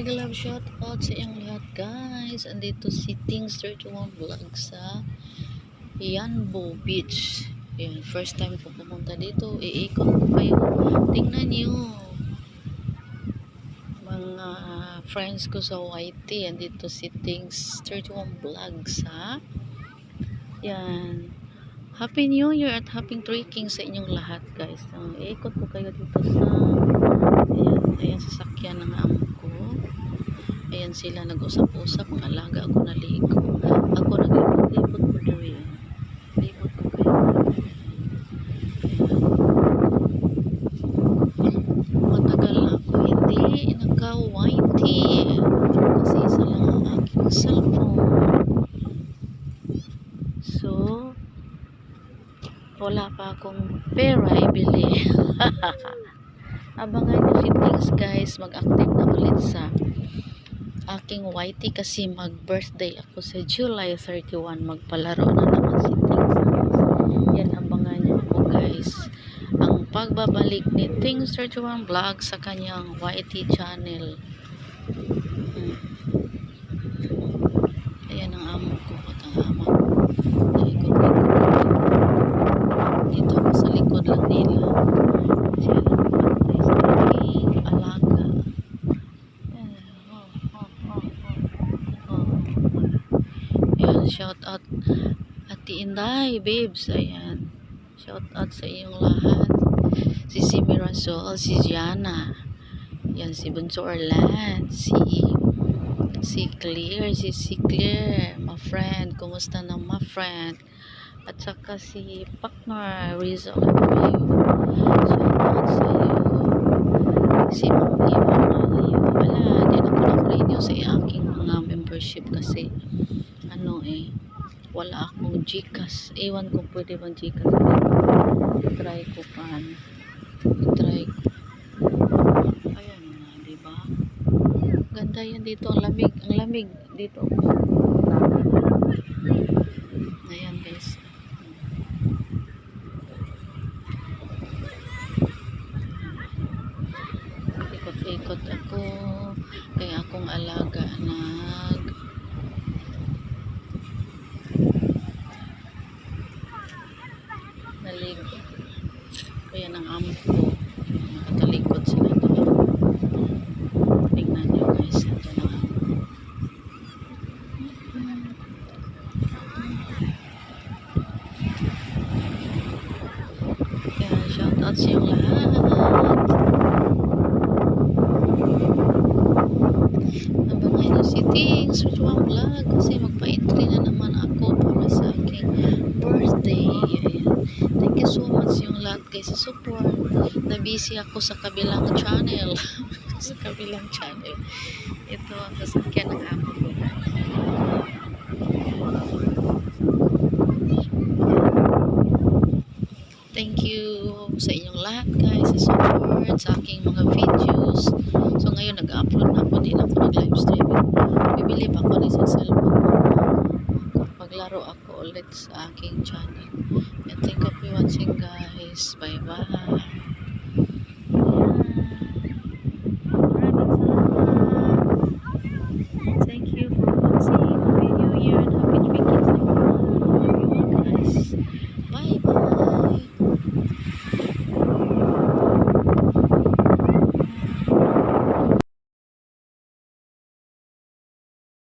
big love shout out sa iyong lahat guys. Andito si Things 31 Vlog sa Yanbo Beach. Ayan, first time ko pumunta dito. Iikot ko kayo. Tingnan niyo. Mga friends ko sa YT. Andito si Things 31 Vlog sa yan. Happy New Year at happy trekking sa inyong lahat guys. Uh, iikot ko kayo dito sa ayan, ayan sasakyan ng amo. Ayan sila nag-usap-usap. Ang alaga ako naligo. Ako nag-ipot-ipot ko diri. Ipot ko kayo. Matagal na ako hindi nagka-YT. Kasi isa lang ang aking cellphone. So, wala pa akong pera ibili. Abangan nyo si Tings guys, mag-active na ulit sa aking YT kasi mag-birthday ako sa July 31. Magpalaro na naman si Tings. Yan, abangan nyo ako guys. Ang pagbabalik ni Tings 31 Vlog sa kanyang YT channel. Hmm. Ayan ang amo ko at ang ama ko. Naikot-ikot. Dito ako sa likod lang nila. Siya lang pantay sa aking alaga. Ayan, oh, oh, oh, oh, oh. Ayan, shout out Ate Inday, babes. Ayan. Shout out sa inyong lahat. Si si Mirasol, si Gianna. Yan, si Bunso Orlan, si si Clear, si si Clear, my friend. Kumusta na my friend? At saka si Paknar Rizal. Shout out sa iyo. Si Ma'am Eva Malio. Wala, din ako nag-renew sa aking mga membership kasi ano eh, wala akong Gcash. Ewan ko pwede bang Gcash. Try ko paano. Try ko. Ayan na, di ba? Ganda yan dito. Ang lamig. Ang lamig dito. Ayan guys. Ikot-ikot ako. Kaya akong alaga nag naligo. Kaya ng amo ko. Nakatalikod sila doon. Tingnan nyo guys. Ito na amo ko. Kaya shout out sa yung lahat. Abangan nyo si Tings Ritual Vlog kasi magpa-entry na naman ako para sa aking birthday. Ayan. Thank you so much yung lahat guys sa support. Na-busy ako sa kabilang channel. sa kabilang channel. Ito ang sasakyan ng amo ko. Thank you sa inyong lahat guys sa support sa aking mga videos. sa aking channel. And thank you for watching guys. Bye bye.